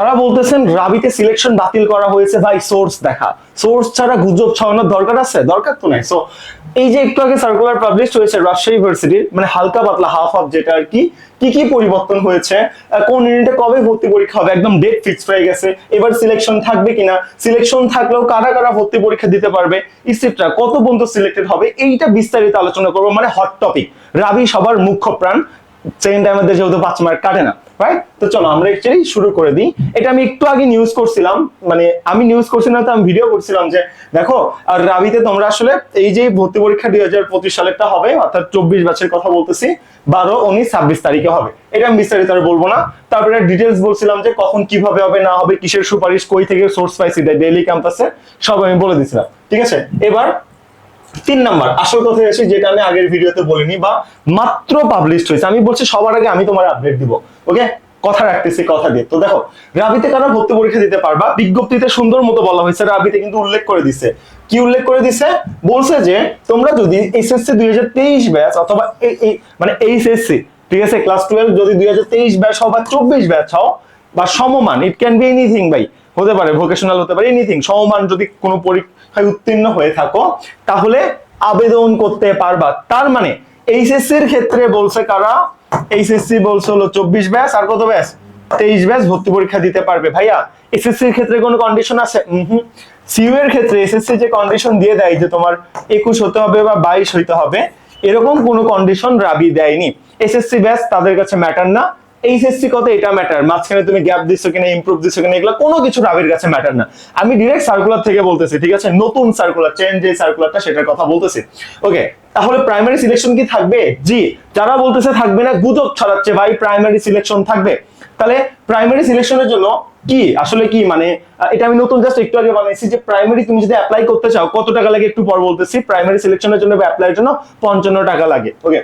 তারা বলতেছেন রাবিতে সিলেকশন বাতিল করা হয়েছে ভাই সোর্স দেখা। সোর্স ছাড়া গুজব ছড়ানোর দরকার আছে? দরকার তো নাই। সো এই যে একটু আগে সার্কুলার পাবলিশ হয়েছে রাজশাহী ইউনিভার্সিটির মানে হালকা পাতলা হাফ হাফ যেটা আর কি কি কি পরিবর্তন হয়েছে কোন ইউনিটে কবে ভর্তি পরীক্ষা হবে, একদম ডেট ফিক্সড হয়ে গেছে, এবার সিলেকশন থাকবে কিনা সিলেকশন থাকলেও কারা কারা ভর্তি পরীক্ষা দিতে পারবে ইসেট্রা কত বন্ধু সিলেক্টেড হবে, এইটা বিস্তারিত আলোচনা করব মানে হট টপিক রাবি সবার মুখ্য প্রাণ সেকেন্ড টাইম যেহেতু পাঁচ মার্ক কাটে না। রাইট তো চলো, আমরা শুরু করে দিই। এটা আমি একটু আগে নিউজ করছিলাম মানে আমি নিউজ তো আমি ভিডিও করছিলাম যে, দেখো, আর রাবিতে তোমরা আসলে এই যে ভর্তি পরীক্ষা দুই হাজার পঁচিশ সালেরটা হবে, অর্থাৎ চব্বিশ ব্যাচের কথা বলতেছি, বারো, উনিশ, ছাব্বিশ তারিখে হবে। এটা আমি বিস্তারিত আর বলব না। তারপরে ডিটেলস বলছিলাম যে, কখন কীভাবে হবে, না হবে, কিসের সুপারিশ, কই থেকে সোর্স পাইছি ডেইলি ক্যাম্পাসে সব আমি বলে দিছিলাম। ঠিক আছে? এবার তিন নাম্বার, আসল কথা এসে যেটা আমি আগের ভিডিওতে বলিনি বা মাত্র পাবলিশড হয়েছে। আমি বলছি, সবার আগে আমি তোমার আপডেট দিব ওকে কথা রাখতেছি, কথা দিয়ে। তো দেখো, রাবিতে কারা ভর্তি পরীক্ষা দিতে পারবা? বিজ্ঞপ্তিতে সুন্দর মতো বলা হয়েছে, রাবিতে কিন্তু উল্লেখ করে দিছে। কি উল্লেখ করে দিছে? বলছে যে, তোমরা যদি এসএসসি দুই হাজার তেইশ ব্যাচ অথবা মানে এইচএসসি ঠিক আছে? ক্লাস টুয়েলভ যদি দুই হাজার তেইশ ব্যাচ হও বা চব্বিশ ব্যাচ হও, বা সমমান ইট ক্যান বি এনিথিং ভাই, হতে পারে ভোকেশনাল হতে পারে এনিথিং সমমান যদি কোনো পরীক্ষায় উত্তীর্ণ হয়ে থাকো, তাহলে আবেদন করতে পারবা। তার মানে এইচএসসি এর ক্ষেত্রে বলছে কারা? এইচএসসি বলছে হলো চব্বিশ ব্যাচ, আর কত ব্যাচ? তেইশ ব্যাস ভর্তি পরীক্ষা দিতে পারবে। ভাইয়া এসএসসি এর ক্ষেত্রে কোনো কন্ডিশন আছে? হুম। সিইউ এর ক্ষেত্রে এসএসসি যে কন্ডিশন দিয়ে দেয় যে তোমার একুশ হতে হবে বা বাইশ হইতে হবে, এরকম কোনো কন্ডিশন রাবি দেয়নি। এসএসসি ব্যাস তাদের কাছে ম্যাটার না। এইচএসসি কত এটা ম্যাটার মাঝখানে তুমি গ্যাপ দিচ্ছ কিনা ইমপ্রুভ দিচ্ছ কিনা, এগুলো কোনো কিছু রাবির কাছে ম্যাটার না। আমি ডিরেক্ট সার্কুলার থেকে বলতেছি, ঠিক আছে? নতুন সার্কুলার চেঞ্জ যে সার্কুলারটা সেটার কথা বলতেছি। ওকে তাহলে প্রাইমারি সিলেকশন কি থাকবে? জি, যারা বলতেছে থাকবে না, গুজব ছড়াচ্ছে, ভাই প্রাইমারি সিলেকশন থাকবে। তাহলে প্রাইমারি সিলেকশনের জন্য কি? আসলে কি? মানে এটা আমি নতুন জাস্ট একটু আগে বানাইছি যে প্রাইমারি তুমি যদি অ্যাপ্লাই করতে চাও, কত টাকা লাগে একটু পর বলতেছি। প্রাইমারি সিলেকশনের জন্য অ্যাপ্লাইয়ের জন্য পঞ্চান্ন টাকা লাগে ওকে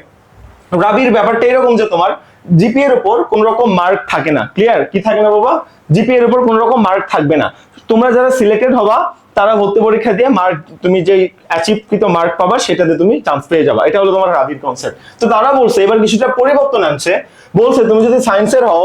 রাবির ব্যাপারটা এরকম যে তোমার জিপি এর উপর কোন রকম মার্ক থাকে না। ক্লিয়ার কি থাকে না বাবা? জিপি এর উপর কোন রকম মার্ক থাকবে না। তোমরা যারা সিলেক্টেড হবা, তারা ভর্তি পরীক্ষা দিয়ে মার্ক তুমি যে অ্যাচিভকৃত মার্ক পাবা, সেটাতে তুমি চান্স পেয়ে যাবা। এটা হলো তোমার রাবির কনসেপ্ট তো তারা বলছে, এবার কিছুটা পরিবর্তন আনছে। বলছে, তুমি যদি সায়েন্সের হও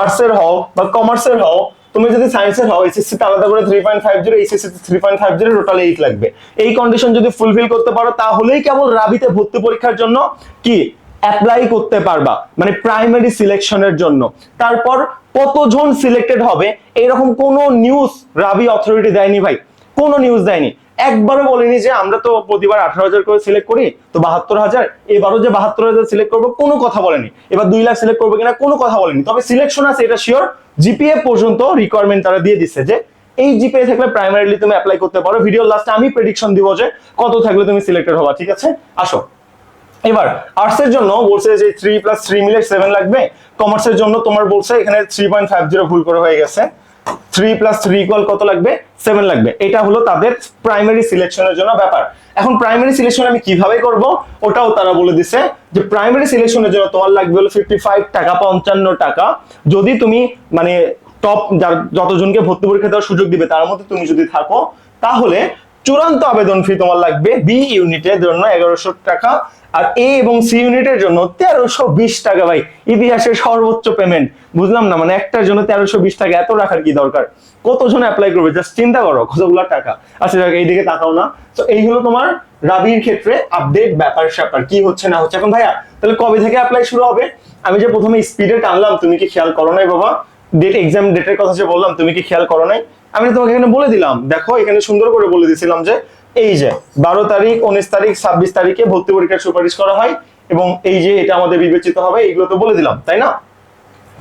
আর্টসের হও, বা কমার্সের হও, তুমি যদি সায়েন্সের হও এসএসসি তে আলাদা করে three point five zero HSC three point five zero total eight লাগবে। এই কন্ডিশন যদি ফুলফিল করতে পারো, তাহলেই কেবল রাবিতে ভর্তি পরীক্ষার জন্য কি? অ্যাপ্লাই করতে পারবা মানে প্রাইমারি সিলেকশনের জন্য। তারপর কতজন সিলেক্টেড হবে, এরকম কোনো নিউজ রাবি অথরিটি দেয়নি ভাই, কোনো নিউজ দেয়নি। একবারও বলেনি যে আমরা তো প্রতিবার আঠারো হাজার করে সিলেক্ট করি, তো বাহাত্তর হাজার, এবারও যে বাহাত্তর হাজার সিলেক্ট করব, কোনো কথা বলেনি। এবার দুই লাখ সিলেক্ট করব কিনা, কোনো কথা বলেনি। তবে সিলেকশন আছে, এটা শিওর জিপিএ পর্যন্ত রিকোয়ারমেন্ট তারা দিয়ে দিচ্ছে যে এই জিপিএ থাকলে প্রাইমারিলি তুমি অ্যাপ্লাই করতে পারো। ভিডিও লাস্টে আমি প্রেডিকশন দিব যে কত থাকলে তুমি সিলেক্টেড হবা, ঠিক আছে? আসো। এবার আর্টস এর জন্য বলছে যে থ্রি প্লাস থ্রি মিলে সেভেন লাগবে। কমার্সের জন্য তোমার বলছে এখানে থ্রি পয়েন্ট ফাইভ জিরো ভুল করে হয়ে গেছে। থ্রি প্লাস থ্রি ইকুয়াল কত লাগবে? সেভেন লাগবে। এটা হলো তাদের প্রাইমারি সিলেকশনের জন্য ব্যাপার। এখন প্রাইমারি সিলেকশন আমি কীভাবে করব? ওটাও তারা বলে দিছে যে প্রাইমারি সিলেকশনের জন্য তোমার লাগবে হলো ফিফটি ফাইভ টাকা, পঞ্চান্ন টাকা। যদি তুমি মানে টপ যার যতজনকে ভর্তি পরীক্ষা দেওয়ার সুযোগ দিবে, তার মধ্যে তুমি যদি থাকো, তাহলে চূড়ান্ত আবেদন ফি তোমার লাগবে বি ইউনিটের জন্য এগারোশো টাকা। আর এ এবং সি ইউনিটের জন্য তেরোশো বিশ টাকা ভাই। ইতিহাসের সর্বোচ্চ পেমেন্ট বুঝলাম না মানে একটার জন্য তেরোশো বিশ টাকা এত রাখার কি দরকার? কতজন অ্যাপ্লাই করবে? জাস্ট চিন্তা করো কতগুলো টাকা? আচ্ছা যাক, এইদিকে তাকাও না। তো এই হলো তোমার রাবির ক্ষেত্রে আপডেট ব্যাপার স্যাপার কি হচ্ছে না হচ্ছে। এখন ভাইয়া তাহলে কবে থেকে অ্যাপ্লাই শুরু হবে? আমি যে প্রথমে স্পিডে টানলাম তুমি কি খেয়াল করো নাই বাবা? ডেট এক্সাম ডেটের কথা যে বললাম তুমি কি খেয়াল করো নাই? আমি তোমাকে এখানে বলে দিলাম। দেখো এখানে সুন্দর করে বলে দিয়েছিলাম যে এই যে, বারো তারিখ, উনিশ তারিখ, ছাব্বিশ তারিখে ভর্তি পরীক্ষার সুপারিশ করা হয় এবং এই যে এটা আমাদের বিবেচিত হবে, এইগুলো তো বলে দিলাম, তাই না?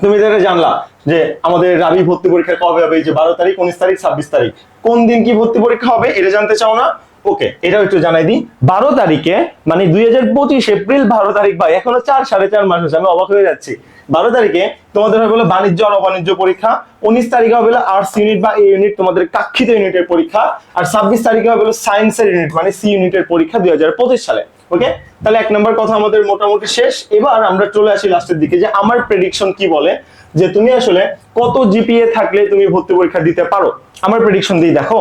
তুমি এটা জানলা যে আমাদের রাবি ভর্তি পরীক্ষা কবে হবে, এই যে বারো তারিখ, উনিশ তারিখ, ছাব্বিশ তারিখ। কোন দিন কি ভর্তি পরীক্ষা হবে, এটা জানতে চাও না? ওকে, এটাও একটু জানাই দিই। বারো তারিখে মানে দুই হাজার পঁচিশ এপ্রিল বারো তারিখ ভাই এখনও চার, সাড়ে চার মাস হচ্ছে আমি অবাক হয়ে যাচ্ছি। বারো তারিখে তোমাদের হবে হলো বাণিজ্য আর অবাণিজ্য পরীক্ষা, উনিশ তারিখে হবে আর্টস ইউনিট বা এ ইউনিট তোমাদের কাক্ষিত ইউনিটের পরীক্ষা, আর ছাব্বিশ তারিখে হবে হলো সায়েন্সের ইউনিট মানে সি ইউনিটের পরীক্ষা দুই হাজার পঁচিশ সালে, ওকে? তাহলে এক নম্বর কথা আমাদের মোটামুটি শেষ। এবার আমরা চলে আসি লাস্টের দিকে, যে আমার প্রেডিকশন কি বলে, যে তুমি আসলে কত জিপিএ থাকলে তুমি ভর্তি পরীক্ষা দিতে পারো? আমার প্রেডিকশন দিয়ে দেখো।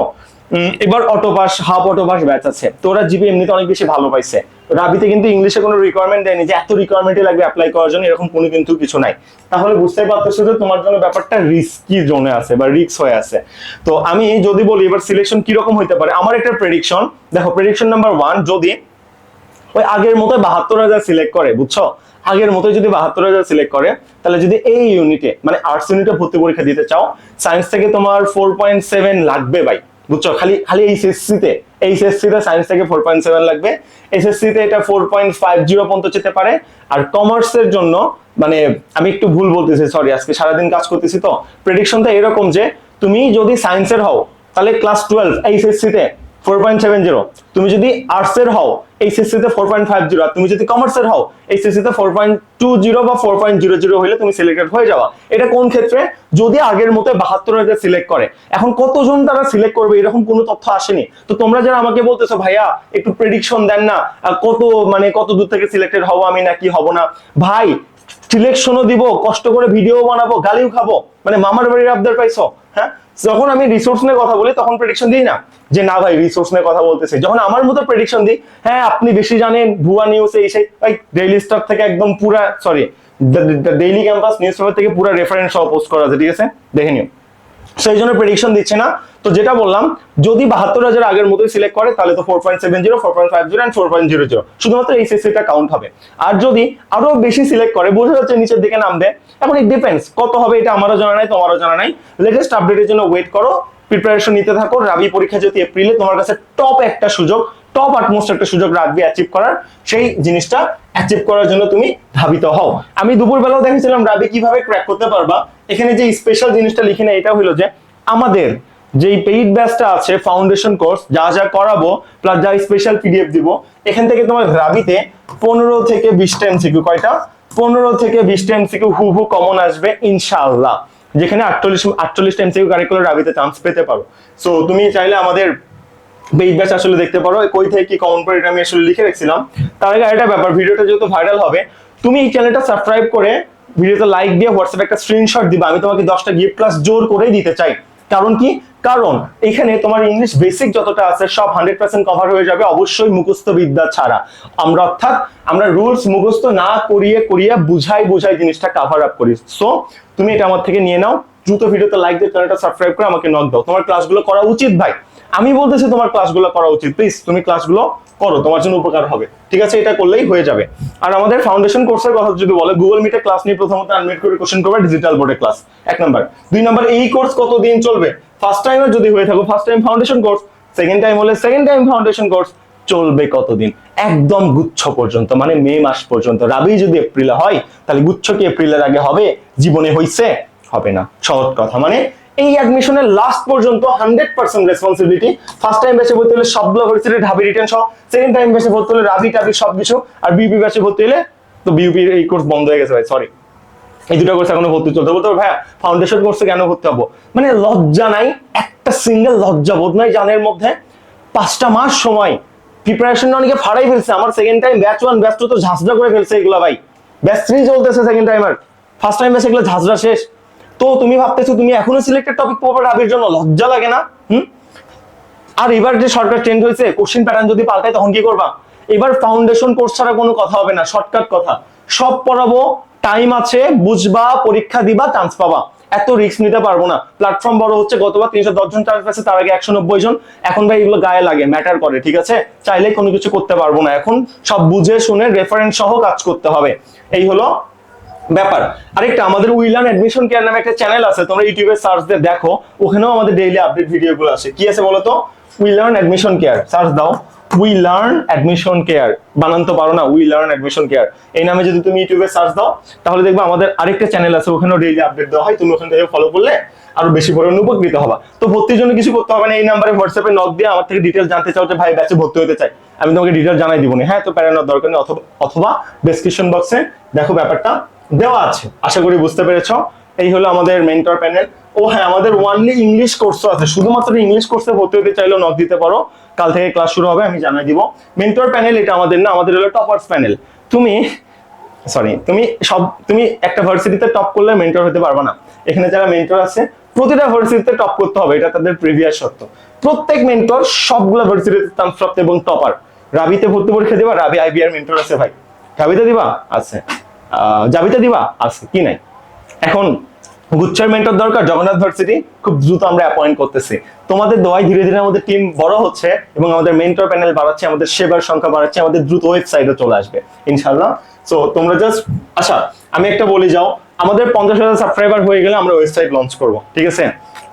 এবার auto pass half auto pass batch আছে। তো ওরা জিপি এমনিতে অনেক বেশি ভালো পাইছে। রাবিতে কিন্তু ইংলিশে কোনো রিকোয়ারমেন্ট দেয়নি যে এত রিকোয়ারমেন্টই লাগবে অ্যাপ্লাই করার জন্য, এরকম কোনো কিন্তু কিছু নাই। তাহলে বুঝতেই পারতেছো যে তোমার জন্য ব্যাপারটা রিস্কি জোনে আছে বা রিস্ক হয়ে আছে। তো আমি যদি বলি, এবার সিলেকশন কীরকম হইতে পারে? আমার একটা প্রেডিকশন দেখো প্রেডিকশন নাম্বার ওয়ান যদি ওই আগের মতো বাহাত্তর হাজার সিলেক্ট করে, বুঝছ? আগের মতো যদি বাহাত্তর হাজার সিলেক্ট করে, তাহলে যদি এই ইউনিটে মানে আর্টস ইউনিটে ভর্তি পরীক্ষা দিতে চাও সায়েন্স থেকে তোমার ফোর পয়েন্ট সেভেন লাগবে ভাই। বুঝছ? খালি খালি এইচএসসি তে এইচএসসি তে সায়েন্স থেকে ফোর পয়েন্ট সেভেন লাগবে। এসএসসি তে এটা ফোর পয়েন্ট ফাইভ জিরো পর্যন্ত যেতে পারে। আর কমার্সের জন্য মানে আমি একটু ভুল বলতেছি সরি আজকে সারাদিন কাজ করতেছি তো। প্রেডিকশনটা এরকম যে, তুমি যদি সায়েন্সের হও, তাহলে ক্লাস টুয়েলভ এইচএসসি তে ফোর পয়েন্ট সেভেন জিরো তুমি যদি আর্টসের হও এইচএসসি তে ফোর পয়েন্ট ফাইভ জিরো আর তুমি যদি কমার্সের হও এইচএসসি তে ফোর পয়েন্ট টু জিরো বা ফোর পয়েন্ট জিরো জিরো হলে তুমি সিলেক্টেড হয়ে যাওয়া এটা কোন ক্ষেত্রে? যদি আগের মতো বাহাত্তর হাজার সিলেক্ট করে। এখন কতজন তারা সিলেক্ট করবে? এরকম কোনো তথ্য আসেনি। তো তোমরা যারা আমাকে বলতেছো, ভাইয়া, একটু প্রেডিকশন দেন না কত মানে কত দূর থেকে সিলেক্টেড হব আমি নাকি হব না? ভাই সিলেকশনও দিব, কষ্ট করে ভিডিও বানাবো, গালিও খাব। মানে মামার বাড়ির আবদার পাইছো? হ্যাঁ? যখন আমি রিসোর্স নিয়ে কথা বলি, তখন প্রেডিকশন দিই না যে, না ভাই রিসোর্স নিয়ে কথা বলতেছে। যখন আমার মতো প্রেডিকশন দিই হ্যাঁ আপনি বেশি জানেন, ভুয়া নিউজ এই সেই। ভাই ডেইলি স্টক থেকে একদম পুরা sorry daily campus news paper থেকে পুরো রেফারেন্স সহ পোস্ট করা আছে, ঠিক আছে? দেখে নিও। সেই জন্য প্রেডিকশন দিচ্ছে না। তো যেটা বললাম, যদি বাহাত্তর হাজার আগের মতোই সিলেক্ট করে, তাহলে তো four point seven zero four point five zero and four point zero zero শুধুমাত্র এই সিসিটা কাউন্ট হবে। আর যদি আরও বেশি সিলেক্ট করে, বোঝা যাচ্ছে নিচের দিকে নামবে। এখন ইট ডিপেন্ডস কত হবে এটা আমারও জানা নাই, তোমারও জানা নাই। লেটেস্ট আপডেটের জন্য ওয়েট করো প্রিপারেশন নিতে থাকো। রাবি পরীক্ষা যদি এপ্রিলে তোমার কাছে টপ একটা সুযোগ টপ আটমোস্ট একটা সুযোগ রাখবে অ্যাচিভ করার, সেই জিনিসটা অ্যাচিভ করার জন্য তুমি ধাবিত হও। আমি দুপুরবেলাও দেখেছিলাম রাবি কীভাবে ক্র্যাক করতে পারবা। এখানে যে স্পেশাল জিনিসটা লিখে নেই এটা হলো যে আমাদের যেই পেইড ব্যাচটা আছে ফাউন্ডেশন কোর্স যা যা করাবো প্লাস যা স্পেশাল পিডিএফ দিব, এখান থেকে তোমার রাবিতে পনেরো থেকে বিশটা এমসিকিউ কয়টা? পনেরো থেকে বিশটা এমসিকিউ হু হু কমন আসবে, ইনশাআল্লাহ। যেখানে আটচল্লিশ আটচল্লিশটা এমসিকিউ কারিকুলার রাবিতে চান্স পেতে পারো। সো তুমি চাইলে আমাদের পেইড ব্যাচ আসলে দেখতে পারো কই থেকে কি কমন পড়ে এটা আমি আসলে লিখে রেখেছিলাম। তার আগে একটা ব্যাপার, ভিডিওটা যেহেতু ভাইরাল হবে, তুমি এই চ্যানেলটা সাবস্ক্রাইব করে ভিডিওতে লাইক দিয়ে হোয়াটসঅ্যাপে একটা স্ক্রিনশট দিবা, আমি তোমাকে দশটা গিফট ক্লাস জোর করেই দিতে চাই। কারণ কি? কারণ এখানে তোমার ইংলিশ বেসিক যতটা আছে, সব হান্ড্রেড পার্সেন্ট কভার হয়ে যাবে অবশ্যই মুখস্থ বিদ্যা ছাড়া। আমরা অর্থাৎ, আমরা রুলস মুখস্থ না করিয়ে করিয়ে বুঝাই বুঝাই জিনিসটা কাভার আপ করি। সো তুমি এটা আমার থেকে নিয়ে নাও। দ্রুত ভিডিওতে লাইক দিয়ে চ্যানেলটা সাবস্ক্রাইব করে আমাকে নক দাও। তোমার ক্লাসগুলো করা উচিত ভাই। আমি বলতেছি তোমার ক্লাসগুলো করা উচিত। প্লিজ তুমি ক্লাসগুলো করো, তোমার জন্য উপকার হবে। ঠিক আছে? এটা করলেই হয়ে যাবে। আর আমাদের ফাউন্ডেশন কোর্সের কথা যদি বলে গুগল মিটে ক্লাস নিয়ে প্রথমত আনমিট করে কোশ্চেন করবে ডিজিটাল বোর্ডে ক্লাস এক নাম্বার দুই নাম্বার এই কোর্স কত দিন চলবে? ফার্স্ট টাইমের যদি হয়ে থাকো first time foundation course second time হলে সেকেন্ড টাইম ফাউন্ডেশন কোর্স চলবে কতদিন? একদম গুচ্ছ পর্যন্ত মানে মে মাস পর্যন্ত। রাবি যদি এপ্রিলে হয়, তাহলে গুচ্ছ কি এপ্রিলের আগে হবে? জীবনে হইছে? হবে না। সহজ কথা মানে এই অ্যাডমিশনের লাস্ট পর্যন্ত hundred percent responsibility first time ব্যাচে ভর্তি হলে সবগুলো ভার্সিটি ঢাবি রিটার্ন সহ। সেকেন্ড টাইম ব্যাচে ভর্তি হলে রাবি টাবি সবকিছু। আর বিউপি ব্যাচে ভর্তি হলে তো বিউপি এই কোর্স বন্ধ হয়ে গেছে ভাই সরি এই দুটো কোর্স এখনও ভর্তি চলতে বলতে ভাইয়া ফাউন্ডেশন কোর্সে কেন ভর্তি হব? মানে লজ্জা নাই, একটা সিঙ্গেল লজ্জা বোধ নাই জানের মধ্যে। পাঁচটা মাস সময়। প্রিপারেশন অনেকে ফাড়াই ফেলছে, আমার second time batch one batch two তো ঝাঁঝরা করে ফেলছে এগুলো ভাই। ব্যাচ থ্রি চলতেছে second timer first time batch এগুলো ঝাঁঝরা শেষ। তো তুমি ভাবতেছো তুমি এখনও সিলেক্টেড টপিক পাবে রাবির জন্য লজ্জা লাগে না? হুম? আর এবার যে সরকার চেঞ্জ হয়েছে কোশ্চেন প্যাটার্ন যদি পাল্টায় তখন কি করবা? এবার ফাউন্ডেশন কোর্স ছাড়া কোনো কথা হবে না শর্টকাট কথা। সব পড়াবো টাইম আছে, বুঝবা, পরীক্ষা দিবা চান্স পাবা। এত রিস্ক নিতে পারব না। প্ল্যাটফর্ম বড় হচ্ছে গতবার তিনশো দশ জন চান্স পেয়েছে, তার আগে একশো নব্বই জন। এখন ভাই এগুলো গায়ে লাগে ম্যাটার করে, ঠিক আছে? চাইলে কোনো কিছু করতে পারব না। এখন সব বুঝে শুনে রেফারেন্স সহ কাজ করতে হবে। এই হলো ব্যাপার। আরেকটা, আমাদের উইলার্ন অ্যাডমিশন কেয়ার নামে একটা চ্যানেল আছে, তোমরা ইউটিউবে সার্চ দিয়ে দেখো, ওখানেও আমাদের ডেইলি আপডেট ভিডিও গুলো আছে কি আছে বলো তো we learn admission care search দাও উই লার্ন অ্যাডমিশন কেয়ার। বানান তো পারো না উই লার্ন অ্যাডমিশন কেয়ার। এই নামে যদি তুমি ইউটিউবে সার্চ দাও, তাহলে দেখবে আমাদের আরেকটা চ্যানেল আছে, ওখানেও ডেইলি আপডেট দেওয়া হয়। তুমি ওখান থেকে ফলো করলে আরও বেশি পরিমাণে উপকৃত হবা। তো ভর্তির জন্য কিছু করতে হবে না, এই নাম্বারে হোয়াটসঅ্যাপে নক দিয়ে আমার থেকে ডিটেলস জানতে চাও যে, ভাই ব্যাচে ভর্তি হতে চাই। আমি তোমাকে ডিটেলস জানাই দিব না। হ্যাঁ তো প্যারানোর দরকার নেই, অথবা অথবা ডেসক্রিপশন বক্সে দেখো ব্যাপারটা। দেওয়া আছে। আশা করি বুঝতে পেরেছ। এই হলো আমাদের মেন্টর প্যানেল ও হ্যাঁ আমাদের ওয়ানলি ইংলিশ কোর্সও আছে। শুধুমাত্র ইংলিশ কোর্সে ভর্তি হতে চাইলেও নক দিতে পারো। কাল থেকে ক্লাস শুরু হবে, আমি জানাই দিব। মেন্টর প্যানেল এটা আমাদের না, আমাদের হলো টপার্স প্যানেল তুমি সরি তুমি সব, তুমি একটা ভার্সিটিতে টপ করলে মেন্টর হতে পারবে না। এখানে যারা মেন্টর আছে, প্রতিটা ভার্সিটিতে টপ করতে হবে, এটা তাদের প্রিভিয়াস সত্য প্রত্যেক মেন্টর সবগুলো ভার্সিটিতে চান্সপ্রাপ্ত এবং টপার রাবিতে ভর্তি পরীক্ষা দিবা, রাবি আইবিআর মেন্টর আছে ভাই। রাবিতে দিবা? আছে। জাবিতে দিবা? আছে কি নাই? এখন গুচ্ছার মেন্টর দরকার, জগন্নাথ ভার্সিটি খুব দ্রুত আমরা অ্যাপয়েন্ট করতেছি। তোমাদের দোয়ায় ধীরে ধীরে আমাদের টিম বড় হচ্ছে এবং আমাদের মেন্টর প্যানেল বাড়াচ্ছে, আমাদের সেবার সংখ্যা বাড়াচ্ছে, আমাদের দ্রুত ওয়েবসাইটও চলে আসবে ইনশাল্লাহ সো তোমরা জাস্ট আচ্ছা আমি একটা বলি, যাও, আমাদের পঞ্চাশ হাজার সাবস্ক্রাইবার হয়ে গেলে আমরা ওয়েবসাইট লঞ্চ করব, ঠিক আছে?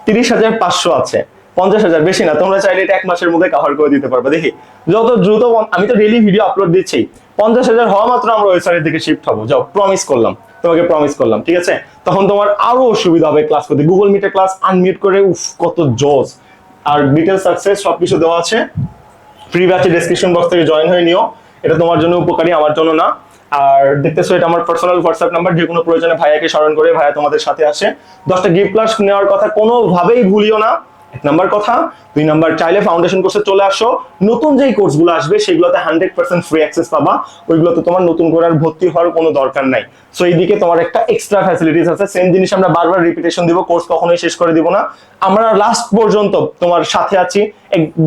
তিরিশ হাজার পাঁচশো আছে। পঞ্চাশ হাজার বেশি না, তোমরা চাইলে এটা এক মাসের মধ্যে কভার করে দিতে পারবে। দেখি, যত দ্রুত আমি তো ডেইলি ভিডিও আপলোড দিচ্ছি, পঞ্চাশ হাজার হওয়া মাত্র আমরা ওয়েবসাইটের দিকে শিফট হব। যাও প্রমিস করলাম, তোমাকে প্রমিস করলাম, ঠিক আছে? তখন তোমার আরও সুবিধা হবে ক্লাস করতে। গুগল মিটে ক্লাস আনমিউট করে, উফ, কত জোস আর ডিটেলস সাকসেস সবকিছু দেওয়া আছে। ফ্রি ব্যাচে ডেসক্রিপশন বক্স থেকে জয়েন হয়ে নিও। এটা তোমার জন্য উপকারী, আমার জন্য না। আর দেখতেছো, এটা আমার পার্সোনাল হোয়াটসঅ্যাপ নাম্বার যে কোনো প্রয়োজনে ভাইয়াকে স্মরণ করে ভাইয়া তোমাদের সাথে আসে। দশটা গিফট ক্লাস নেওয়ার কথা কোনোভাবেই ভুলিও না। এক নাম্বার কথা। দুই নাম্বার, চাইলে ফাউন্ডেশন কোর্সে চলে আসো। নতুন যেই কোর্সগুলো আসবে, সেগুলোতে হান্ড্রেড পার্সেন্ট ফ্রি অ্যাক্সেস পাবা। ওইগুলোতে তোমার নতুন করে আর ভর্তি হওয়ার কোনো দরকার নাই। সো এইদিকে তোমার একটা এক্সট্রা ফ্যাসিলিটিস আছে। সেম জিনিস আমরা বারবার রিপিটেশন দিব কোর্স কখনোই শেষ করে দিব না। আমরা লাস্ট পর্যন্ত তোমার সাথে আছি।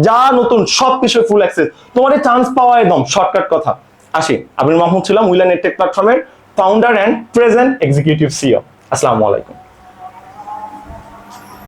যা নতুন, সব কিছু ফুল অ্যাক্সেস তোমার চান্স পাওয়া একদম শর্টকাট কথা। আসি আবির মাহমুদ ছিলাম, উইলা নেটটেক প্ল্যাটফর্মের founder and present executive CEO আসসালামু আলাইকুম।